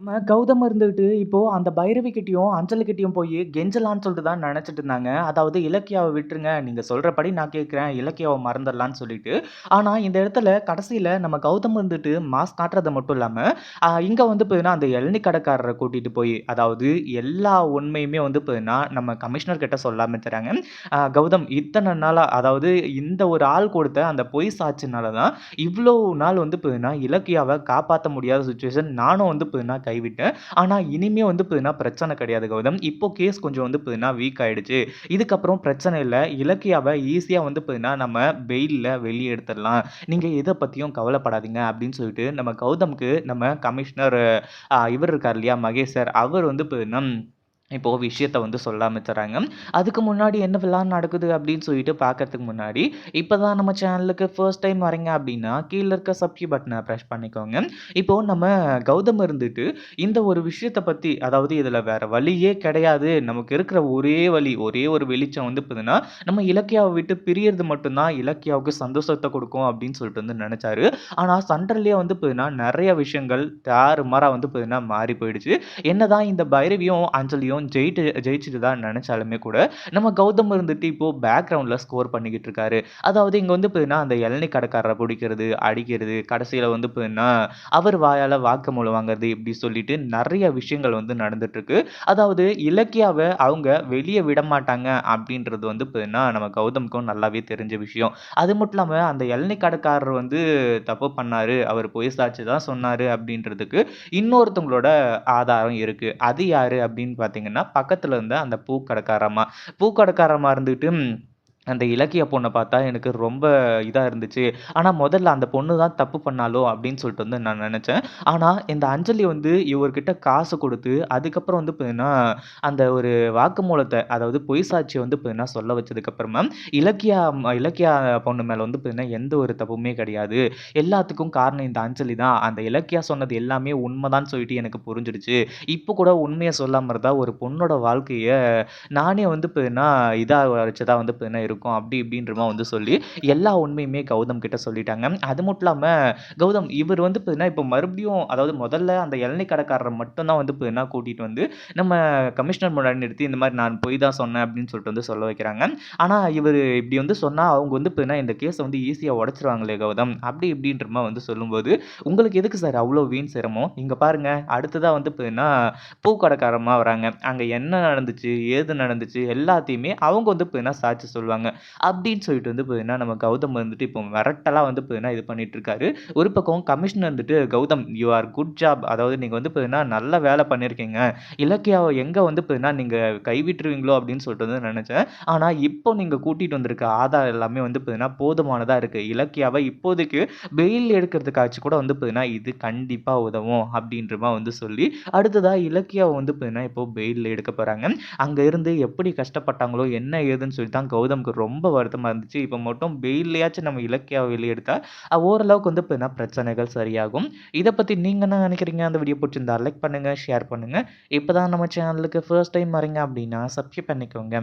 நம்ம கௌதம் இருந்துகிட்டு இப்போ அந்த பைரவி கிட்டயும், அஞ்சலி கிட்டயும் கெஞ்சலான்னு சொல்லிட்டு தான் நினச்சிட்டு இருந்தாங்க. அதாவது இலக்கியாவை விட்டுருங்க. நீங்கள் சொல்கிறபடி நான் கேட்குறேன் இலக்கியாவை மறந்துடலான்னு சொல்லிட்டு. ஆனால் இந்த இடத்துல கடைசியில் நம்ம கௌதம் இருந்துட்டு மாஸ் காட்டுறது மட்டும் இல்லாமல் இங்கே வந்து பார்த்தீங்கன்னா, அந்த இளநீ கடைக்காரரை கூட்டிகிட்டு போய் அதாவது எல்லா உண்மையுமே வந்து போதுன்னா நம்ம கமிஷனர் கிட்ட சொல்லாமல் தராங்க. கௌதம் இத்தனை நாளாக அதாவது இந்த ஒரு ஆள் கொடுத்த அந்த பொய் சாட்சினால தான், இவ்வளோ நாள் வந்து போதுன்னா இலக்கியாவை காப்பாற்ற முடியாத சுச்சுவேஷன் நானும் வந்து போதுன்னா கைவிட்டேன். ஆனால் இனிமே வந்து பார்த்தீங்கன்னா, பிரச்சனை கிடையாது கௌதம். இப்போ கேஸ் கொஞ்சம் வந்து பார்த்தீங்கன்னா, வீக் ஆயிடுச்சு. இதுக்கப்புறம் பிரச்சனை இல்லை இலக்கியாவை ஈஸியாக வந்து பார்த்தீங்கன்னா, நம்ம பெயில்ல வெளியே எடுத்துடலாம். நீங்கள் எதை பற்றியும் கவலைப்படாதீங்க அப்படின்னு சொல்லிட்டு, நம்ம கௌதம்க்கு நம்ம கமிஷனர் இவர் இருக்கார் இல்லையா? மகேஷ் சார் அவர் வந்து பார்த்தீங்கன்னா, இப்போ விஷயத்த வந்து சொல்ல ஆரம்பிச்சுடுறாங்க. அதுக்கு முன்னாடி என்ன என்னவெல்லாம் நடக்குது அப்படின்னு சொல்லிட்டு பார்க்கறதுக்கு முன்னாடி, இப்போ தான் நம்ம சேனலுக்கு ஃபர்ஸ்ட் டைம் வரீங்க அப்படின்னா, கீழே இருக்க சப்ஸ்கிரைப் பட்டனை ப்ரெஷ் பண்ணிக்கோங்க. இப்போது நம்ம கௌதம் இருந்துட்டு, இந்த ஒரு விஷயத்தை பற்றி அதாவது இதில் வேறு வழியே கிடையாது. நமக்கு இருக்கிற ஒரே வழி, ஒரே ஒரு வெளிச்சம் வந்து பார்த்தீங்கன்னா, நம்ம இலக்கியாவை விட்டு பிரியறது மட்டும்தான் இலக்கியாவுக்கு சந்தோஷத்தை கொடுக்கும் அப்படின்னு சொல்லிட்டு வந்து நினச்சாரு ஆனால் சண்டர்லேயே வந்து பார்த்தீங்கன்னா, நிறைய விஷயங்கள் தாறுமாறாக வந்து பார்த்தீங்கன்னா, மாறி போயிடுச்சு. என்னதான் இந்த பைரவியும், அஞ்சலியும் ஜெயிட்டு தான் நினச்சாலுமே கூட, நம்ம கௌதம் இருந்துட்டு இப்போது பேக்ரவுண்டில் ஸ்கோர் பண்ணிக்கிட்டு இருக்காரு. அதாவது இங்கே வந்து பார்த்தீங்கன்னா, அந்த இளநீ கடைக்காரரை பிடிக்கிறது அடிக்கிறது, கடைசியில் வந்து பார்த்தீங்கன்னா, அவர் வாயால வாக்குமூலம் வாங்குறது இப்படி சொல்லிட்டு நிறைய விஷயங்கள் வந்து நடந்துட்டுருக்கு அதாவது இலக்கியாவை அவங்க வெளியே விட மாட்டாங்க அப்படின்றது வந்து பார்த்தீங்கன்னா, நம்ம கௌதம்க்கும் நல்லாவே தெரிஞ்ச விஷயம். அது மட்டும் இல்லாமல் அந்த இளநீ கடைக்காரர் வந்து தப்பு பண்ணார் அவர் பொய் சாட்சி தான் சொன்னார் அப்படின்றதுக்கு இன்னொருத்தவங்களோட ஆதாரம் இருக்குது அது யார் அப்படின்னு பார்த்தீங்கன்னா, பக்கத்துல இருந்த அந்த பூக்கடைக்காரம்மா. பூக்கடைக்காரம்மா இருந்துக்கிட்டு அந்த இலக்கிய பொண்ணை பார்த்தா எனக்கு ரொம்ப இதாக இருந்துச்சு. ஆனால் முதல்ல அந்த பொண்ணு தான் தப்பு பண்ணாலோ அப்படின்னு சொல்லிட்டு வந்து நான் நினச்சேன் ஆனால் இந்த அஞ்சலி வந்து இவர்கிட்ட காசு கொடுத்து அதுக்கப்புறம் வந்து பார்த்தீங்கன்னா, அந்த ஒரு வாக்குமூலத்தை அதாவது பொய் சாட்சியை வந்து பார்த்தீங்கன்னா, சொல்ல வச்சதுக்கப்புறமா இலக்கியா இலக்கியா பொண்ணு மேலே வந்து பார்த்தீங்கன்னா, எந்த ஒரு தப்புமே கிடையாது. எல்லாத்துக்கும் காரணம் இந்த அஞ்சலி தான். அந்த இலக்கியா சொன்னது எல்லாமே உண்மைதான் சொல்லிட்டு எனக்கு புரிஞ்சிடுச்சு. இப்போ கூட உண்மையை சொல்லாமல் இருந்தால் ஒரு பொண்ணோட வாழ்க்கையை நானே வந்து பார்த்தீங்கன்னா, இதா தான் வந்து பார்த்தீங்கன்னா இருக்கும். அப்படி இப்படின்றமா வந்து சொல்லி, எல்லா உண்மையுமே கௌதம் கிட்ட சொல்லிட்டாங்க. அது மட்டும் இல்லாமல் கௌதம் இவர் வந்து பார்த்தீங்கன்னா, இப்போ மறுபடியும் அதாவது முதல்ல அந்த இளநீ கடைக்காரரை மட்டும்தான் வந்து பார்த்தீங்கன்னா, கூட்டிகிட்டு வந்து நம்ம கமிஷனர் முன்னாடி நிறுத்தி, இந்த மாதிரி நான் பொய் தான் சொன்னேன் அப்படின்னு சொல்லிட்டு வந்து சொல்ல வைக்கிறாங்க. ஆனால் இவர் இப்படி வந்து சொன்னால் அவங்க வந்து பார்த்தீங்கன்னா, இந்த கேஸை வந்து ஈஸியாக உடச்சிருவாங்களே கௌதம். அப்படி இப்படின்றமா வந்து சொல்லும்போது, உங்களுக்கு எதுக்கு சார் அவ்வளோ வீண் சிரமம்? இங்கே பாருங்கள் அடுத்ததாக வந்து பார்த்தீங்கன்னா, பூ கடைக்காரமாக வராங்க. அங்கே என்ன நடந்துச்சு? ஏது நடந்துச்சு? எல்லாத்தையுமே அவங்க வந்து பார்த்தீங்கன்னா, சாட்சி சொல்லுவாங்க. அப்படின்னு சொல்லிட்டு வந்து பார்த்தீங்கன்னா, நம்ம கௌதம் வந்துட்டு இப்போ மிரட்டலாக வந்து பார்த்தீங்கன்னா, இது பண்ணிட்டு இருக்காரு. ஒரு பக்கம் கமிஷனர் வந்துட்டு, "Gautham you are good job. அதாவது நீங்கள் வந்து பார்த்தீங்கன்னா, நல்ல வேலை பண்ணியிருக்கீங்க. இலக்கியாவ எங்கே வந்து பார்த்தீங்கன்னா, நீங்கள் கைவிட்டுருவீங்களோ அப்படின்னு சொல்லிட்டு வந்து நினச்சேன் ஆனால் இப்போ நீங்கள் கூட்டிகிட்டு வந்திருக்க ஆதாரம் எல்லாமே வந்து பார்த்தீங்கன்னா, போதுமானதாக இருக்கு. இலக்கியாவை இப்போதைக்கு பெயில் எடுக்கிறதுக்காச்சும் கூட வந்து பார்த்தீங்கன்னா, இது கண்டிப்பாக உதவும்." அப்படின்ற வந்து சொல்லி, அடுத்ததாக இலக்கியாவை வந்து பார்த்தீங்கன்னா, இப்போ பெயிலில் எடுக்க போகிறாங்க அங்கே இருந்து எப்படி கஷ்டப்பட்டாங்களோ, என்ன ஏதுன்னு சொல்லி தான் கௌதம்க்கு ரொம்ப வருத்தமாக இருந்துச்சு. இப்போ மட்டும் பெயில்லயாச்சும் நம்ம இலக்கியாவ வெளியெடுத்தால் ஓரளவுக்கு வந்து பார்த்தீங்கன்னா, பிரச்சனைகள் சரியாகும். இதை பற்றி நீங்கள் என்ன நினைக்கிறீங்க அந்த வீடியோ பிடிச்சிருந்தா லைக் பண்ணுங்கள் ஷேர் பண்ணுங்கள் இப்போ தான் நம்ம சேனலுக்கு ஃபர்ஸ்ட் டைம் வரீங்க அப்படின்னா, சப்ஸ்கிரைப் பண்ணிக்கோங்க.